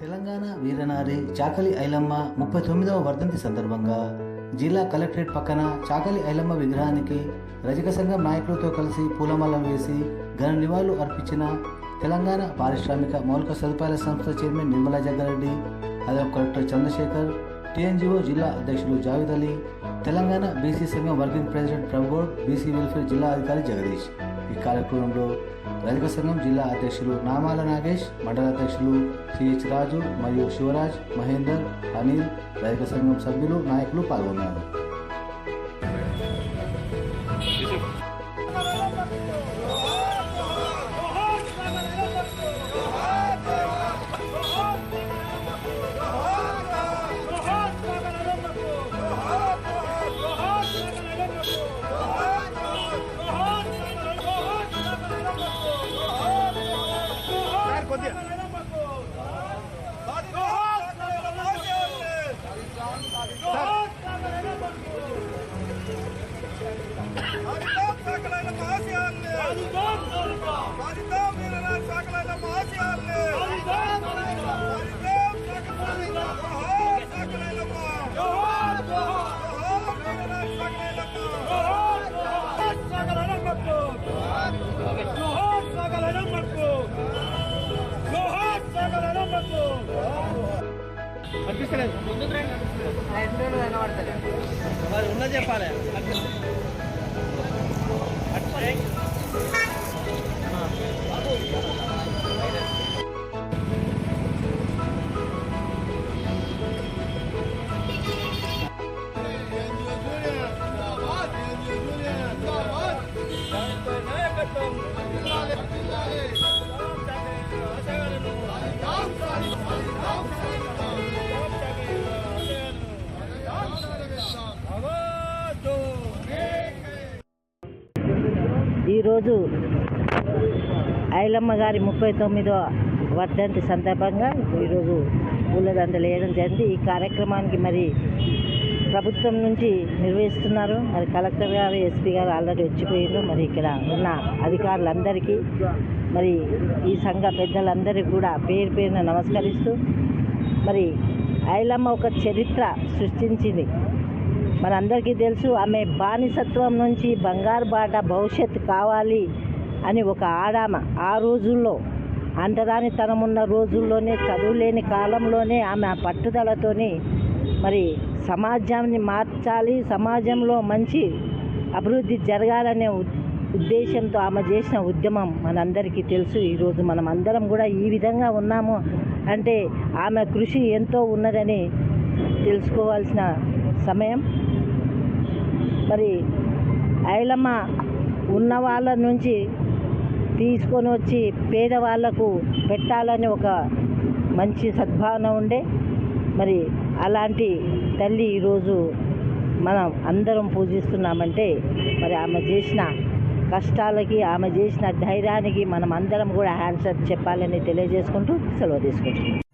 తెలంగాణ వీరనారి చాకలి ఐలమ్మ ముప్పై తొమ్మిదవ వర్ధంతి సందర్భంగా జిల్లా కలెక్టరేట్ పక్కన చాకలి ఐలమ్మ విగ్రహానికి రజక సంఘం నాయకులతో కలిసి పూలమాలలు వేసి ఘన నివాళులు అర్పించిన తెలంగాణ పారిశ్రామిక మౌలిక సదుపాయాల సంస్థ చైర్మన్ నిర్మలా జగ్గారెడ్డి అదనపు కలెక్టర్ చంద్రశేఖర్ టీఎన్జిఓ జిల్లా అధ్యక్షులు జావేద్ అలీ తెలంగాణ బీసీ సంఘం working president Prabhugoud BC welfare జిల్లా అధికారి జగదీష్. ఈ కార్యక్రమంలో రైతు సంఘం జిల్లా అధ్యక్షులు నామాల నాగేష్ మండల అధ్యక్షులు సిహెచ్ రాజు మరియు శివరాజ్ మహేందర్ అనిల్ రైతు సంఘం సభ్యులు నాయకులు పాల్గొన్నారు. అనిపిస్తలేదు. మరి ఉన్నది చెప్పాలి ఈరోజు ఐలమ్మ గారి ముప్పై తొమ్మిదో వర్ధంతి సందర్భంగా ఈరోజు పూలదండలు వేయడం జరిగింది. ఈ కార్యక్రమానికి మరి ప్రభుత్వం నుంచి నిర్వహిస్తున్నారు. మరి కలెక్టర్ గారు ఎస్పీ గారు ఆల్రెడీ వచ్చిపోయారు మరి ఇక్కడ ఉన్న అధికారులందరికీ మరి ఈ సంఘ పెద్దలందరికీ కూడా పేరు పేరున నమస్కరిస్తూ మరి ఐలమ్మ ఒక చరిత్ర సృష్టించింది. మనందరికీ తెలుసు ఆమె బానిసత్వం నుంచి బంగారు బాట భవిష్యత్తు కావాలి అని ఒక ఆడామ. ఆ రోజుల్లో అంటరానితనం ఉన్న రోజుల్లోనే చదువులేని కాలంలోనే ఆమె ఆ పట్టుదలతోని మరి సమాజాన్ని మార్చాలి సమాజంలో మంచి అభివృద్ధి జరగాలనే ఉద్దేశంతో ఆమె చేసిన ఉద్యమం మనందరికీ తెలుసు. ఈరోజు మనం అందరం కూడా ఈ విధంగా ఉన్నాము అంటే ఆమె కృషి ఎంతో ఉన్నదని తెలుసుకోవాల్సిన సమయం. మరి ఐలమ్మ ఉన్న వాళ్ళ నుంచి తీసుకొని వచ్చి పేదవాళ్ళకు పెట్టాలని ఒక మంచి సద్భావన ఉండే. మరి అలాంటి తల్లి ఈరోజు మనం అందరం పూజిస్తున్నామంటే మరి ఆమె చేసిన కష్టాలకి ఆమె చేసిన ధైర్యానికి మనం అందరం కూడా హ్యాండ్స్ చెప్పాలని తెలియజేసుకుంటూ సెలవు తీసుకుంటున్నాం.